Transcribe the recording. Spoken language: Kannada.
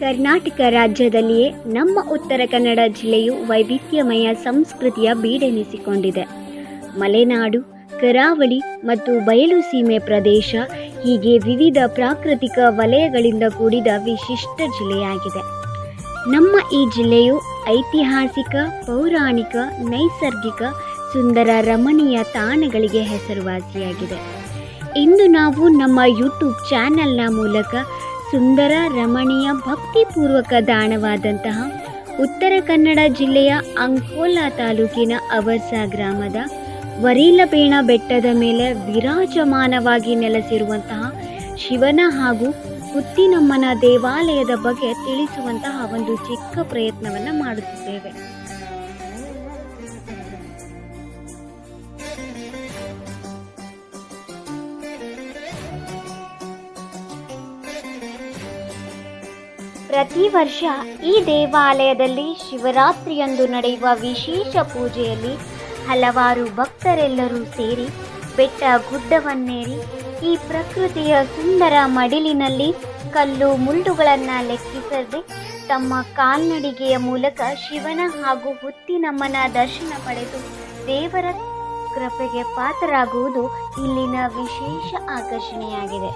ಕರ್ನಾಟಕ ರಾಜ್ಯದಲ್ಲಿಯೇ ನಮ್ಮ ಉತ್ತರ ಕನ್ನಡ ಜಿಲ್ಲೆಯು ವೈವಿಧ್ಯಮಯ ಸಂಸ್ಕೃತಿಯ ಬೀಡೆನಿಸಿಕೊಂಡಿದೆ. ಮಲೆನಾಡು, ಕರಾವಳಿ ಮತ್ತು ಬಯಲು ಸೀಮೆ ಪ್ರದೇಶ ಹೀಗೆ ವಿವಿಧ ಪ್ರಾಕೃತಿಕ ವಲಯಗಳಿಂದ ಕೂಡಿದ ವಿಶಿಷ್ಟ ಜಿಲ್ಲೆಯಾಗಿದೆ. ನಮ್ಮ ಈ ಜಿಲ್ಲೆಯು ಐತಿಹಾಸಿಕ, ಪೌರಾಣಿಕ, ನೈಸರ್ಗಿಕ ಸುಂದರ ರಮಣೀಯ ತಾಣಗಳಿಗೆ ಹೆಸರುವಾಸಿಯಾಗಿದೆ. ಇಂದು ನಾವು ನಮ್ಮ ಯೂಟ್ಯೂಬ್ ಚಾನೆಲ್ನ ಮೂಲಕ ಸುಂದರ, ರಮಣೀಯ, ಭಕ್ತಿಪೂರ್ವಕ ತಾಣವಾದಂತಹ ಉತ್ತರ ಕನ್ನಡ ಜಿಲ್ಲೆಯ ಅಂಕೋಲಾ ತಾಲೂಕಿನ ಅವರ್ಸಾ ಗ್ರಾಮದ ವರೀಲಬೇಣ ಬೆಟ್ಟದ ಮೇಲೆ ವಿರಾಜಮಾನವಾಗಿ ನೆಲೆಸಿರುವಂತಹ ಶಿವನ ಹಾಗೂ ಹುತ್ತಿನಮ್ಮನ ದೇವಾಲಯದ ಬಗ್ಗೆ ತಿಳಿಸುವಂತಹ ಒಂದು ಚಿಕ್ಕ ಪ್ರಯತ್ನವನ್ನು ಮಾಡುತ್ತಿದ್ದೇವೆ. ಪ್ರತಿ ವರ್ಷ ಈ ದೇವಾಲಯದಲ್ಲಿ ಶಿವರಾತ್ರಿಯಂದು ನಡೆಯುವ ವಿಶೇಷ ಪೂಜೆಯಲ್ಲಿ ಹಲವಾರು ಭಕ್ತರೆಲ್ಲರೂ ಸೇರಿ ಬೆಟ್ಟ ಗುಡ್ಡವನ್ನೇರಿ ಈ ಪ್ರಕೃತಿಯ ಸುಂದರ ಮಡಿಲಿನಲ್ಲಿ ಕಲ್ಲು ಮುಳ್ಳುಗಳನ್ನು ಲೆಕ್ಕಿಸದೆ ತಮ್ಮ ಕಾಲ್ನಡಿಗೆಯ ಮೂಲಕ ಶಿವನ ಹಾಗೂ ಹುತ್ತಿನಮ್ಮನ ದರ್ಶನ ಪಡೆದು ದೇವರ ಕೃಪೆಗೆ ಪಾತ್ರರಾಗುವುದು ಇಲ್ಲಿನ ವಿಶೇಷ ಆಕರ್ಷಣೆಯಾಗಿದೆ.